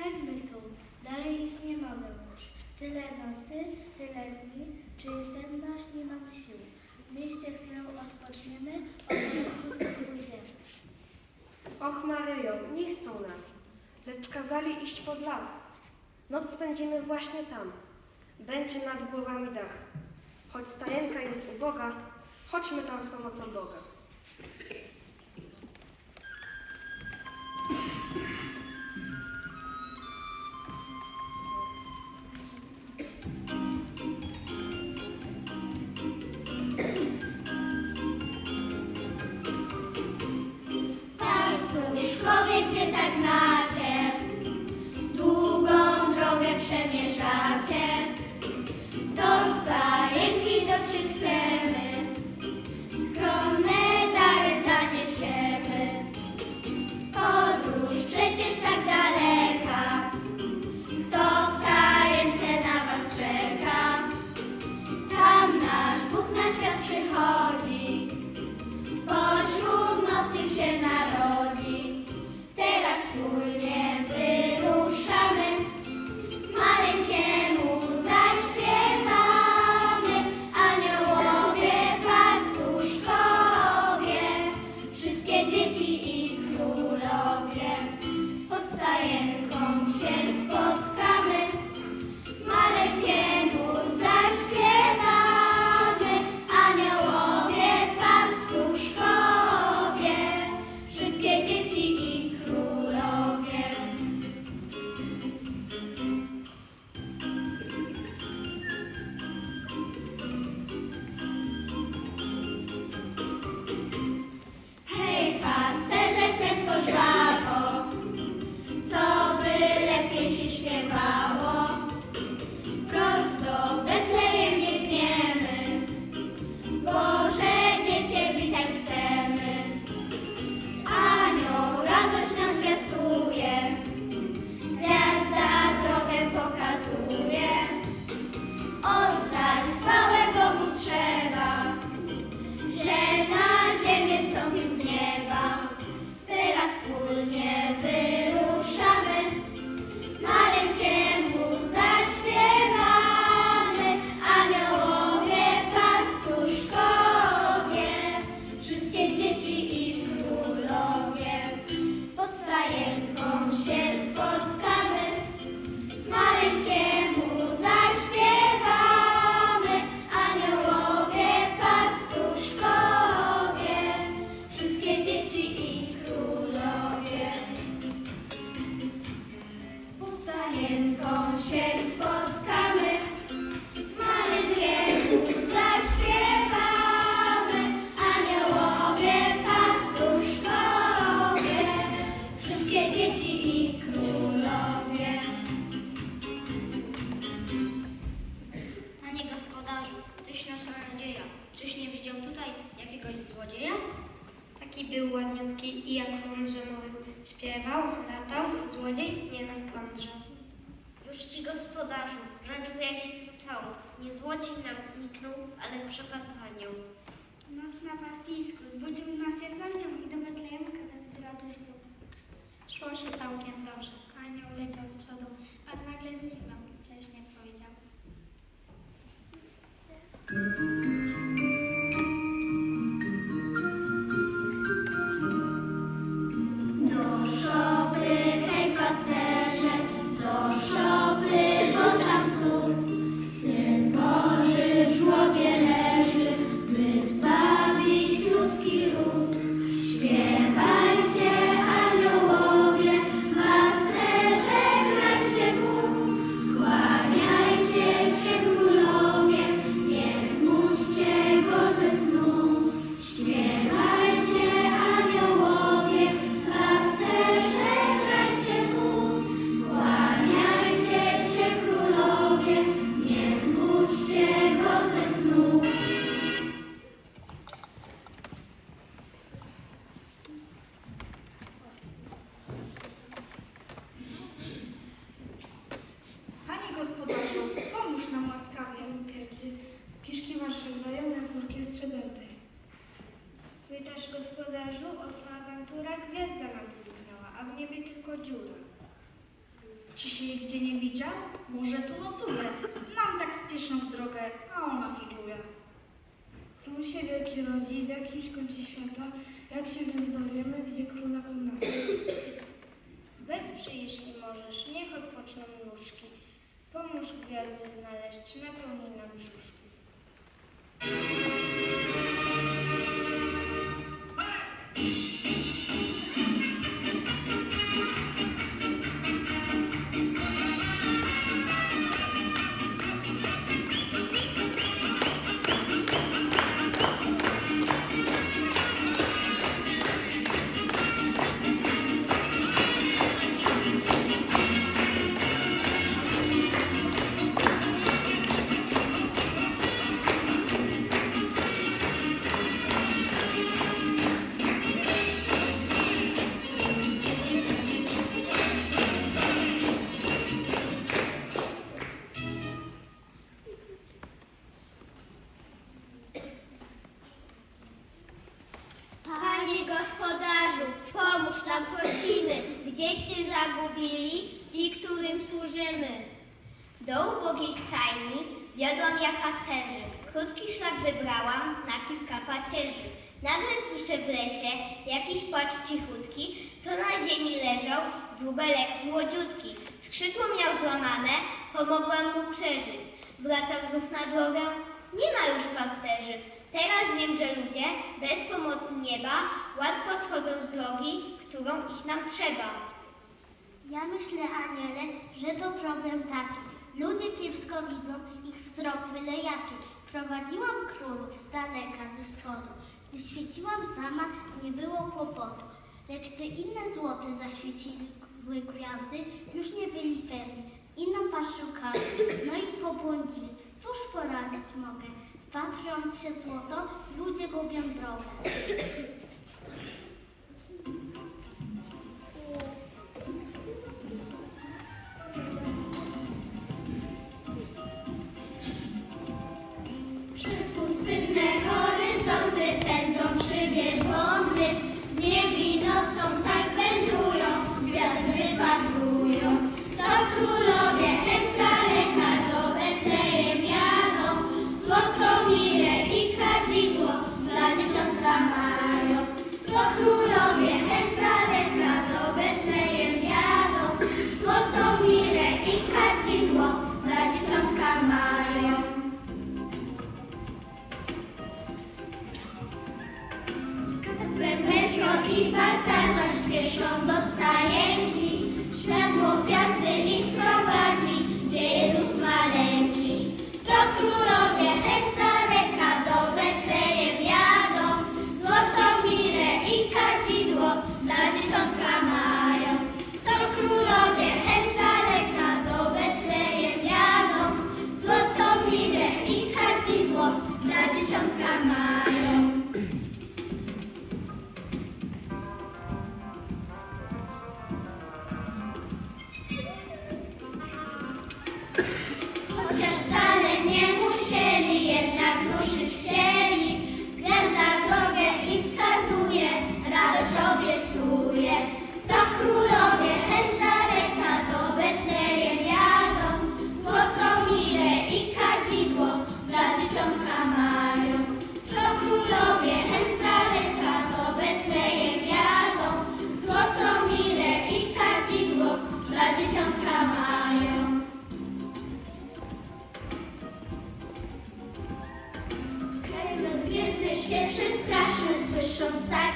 Stańmy tu, dalej iść nie mogę już. Tyle nocy, tyle dni, czy sen nasz nie mamy sił. W mieście chwilę odpoczniemy, od pójdziemy. Och Maryjo, nie chcą nas, lecz kazali iść pod las. Noc spędzimy właśnie tam. Będzie nad głowami dach. Choć stajenka jest uboga, chodźmy tam z pomocą Boga. bardziej nie nas skądże. Już ci gospodarzu, rzecz wyjaśnij całą. Nie złodziej nam zniknął, ale przepadł panią. Noc na paswisku zbudził nas jasnością i do Betlejem kazał z radością. Szło się całkiem dobrze. Anioł leciał z przodu. a nagle zniknął. Cześć, nie powiedział. która gwiazda nam zniknęła, a w niebie tylko dziura. Czy się jej gdzie nie widział? Może tu nocuje. Nam tak spieszą w drogę, a ona figuruje. Król się wielki rodzi w jakimś kącie świata, jak się go dowiemy, gdzie króla komnata. Wesprzyj, jeśli możesz, niech odpoczną nóżki. Pomóż gwiazdę znaleźć, napełnij nam brzuszki. Panie gospodarzu, pomóż nam prosimy, gdzieś się zagubili ci, którym służymy. Do ubogiej stajni wiodłam ja pasterzy. Krótki szlak wybrałam na kilka pacierzy. Nagle słyszę w lesie jakiś płacz cichutki, to na ziemi leżał wróbelek młodziutki. Skrzydło miał złamane, pomogłam mu przeżyć. Wracam znów na drogę, nie ma już pasterzy. Teraz wiem, że ludzie bez pomocy nieba łatwo schodzą z drogi, którą iść nam trzeba. Ja myślę, Aniele, że to problem taki. Ludzie kiepsko widzą, ich wzrok byle jaki. Prowadziłam królów z daleka, ze wschodu. Gdy świeciłam sama, nie było kłopotu. Lecz gdy inne złote zaświeciły gwiazdy, już nie byli pewni. Inną szukali, no i pobłądzili. Cóż poradzić mogę? Wpatrując się złoto, ludzie gubią drogę.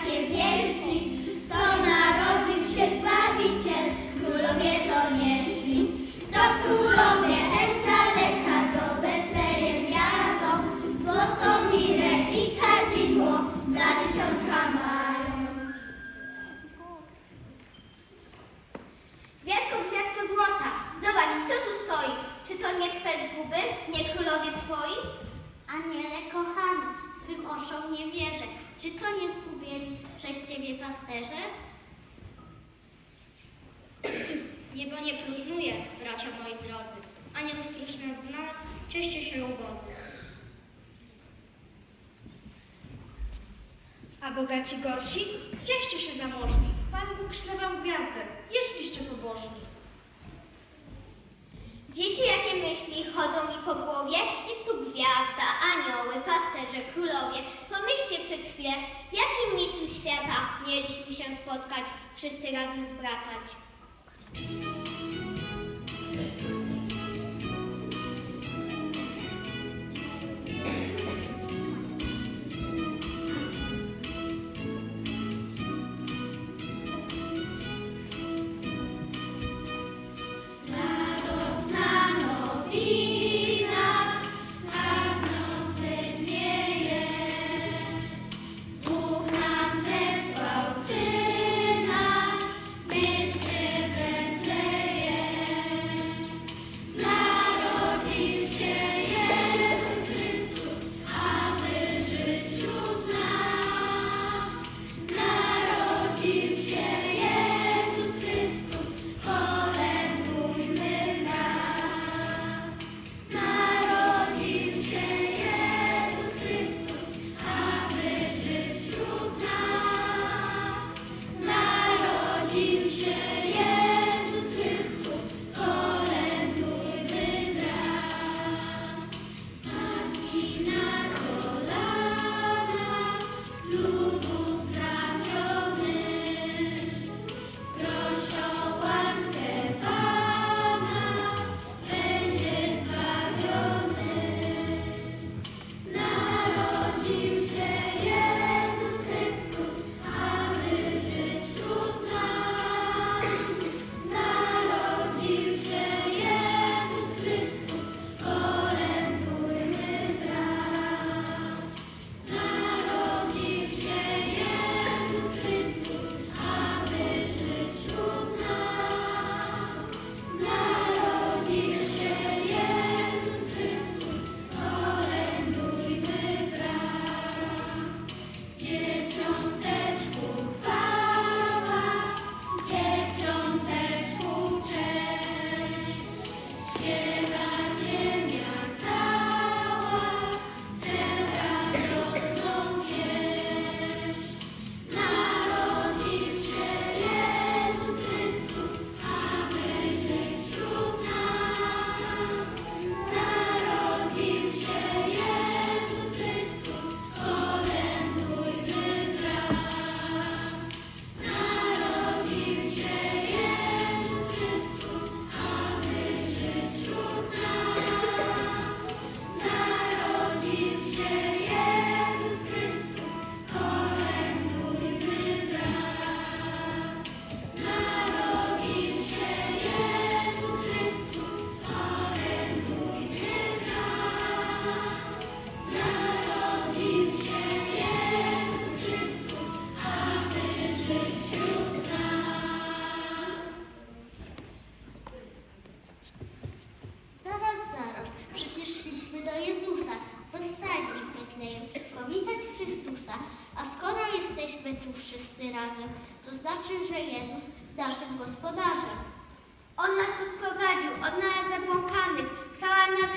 Takie wieści. To narodził się Zbawiciel, królowie donieśli. To królowie z daleka do Betlejem jadą. Złotą mirę i kadzidło dla dzieciątka mają. Gwiazdko, gwiazdko złota, zobacz, kto tu stoi. Czy to nie Twe zguby, nie królowie Twoi? Aniele kochany, swym oczom nie wierzę. Czy to nie zgubieni przez Ciebie pasterze? Niebo nie próżnuje, bracia moi drodzy. Anioł stróż nas znalazł, cieście się ubodzy. A bogaci gorsi? Cieście się zamożni. Pan Bóg śle wam gwiazdę, jeśliście pobożni. Wiecie, jakie myśli chodzą mi po głowie? Jest tu gwiazda, anioły, pasterze, królowie. Pomyślcie przez chwilę, w jakim miejscu świata mieliśmy się spotkać, wszyscy razem zbratać.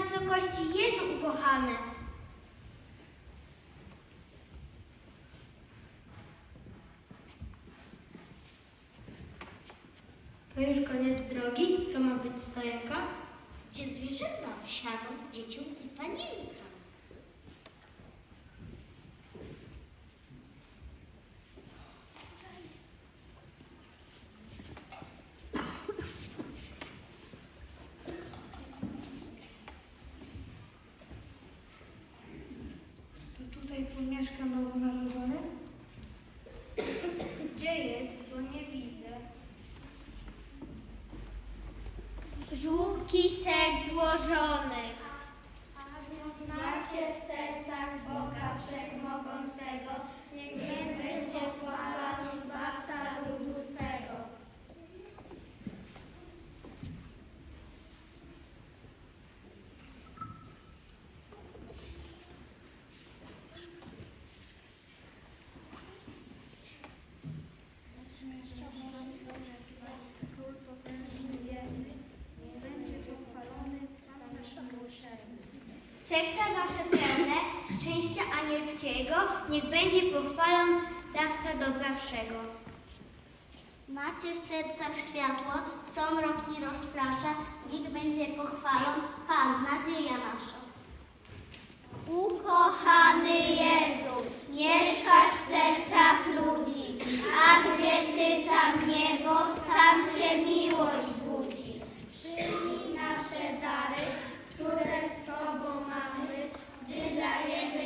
wysokości Jezu ukochany. To już koniec drogi? To ma być stajenka? Gdzie zwierzęta siadą dziecię i panienka. żółki serc złożonych. Znacie w sercach Boga Wszechmogącego, niech będzie pochwała. Serca wasze pełne szczęścia anielskiego, niech będzie pochwalon dawca dobra wszego. Macie w sercach światło, somroki rozprasza, niech będzie pochwalon Pan, nadzieja nasza. Ukochany Jezu, mieszkasz w sercach ludzi, a gdzie Ty tam niebo, tam się miłość Saheb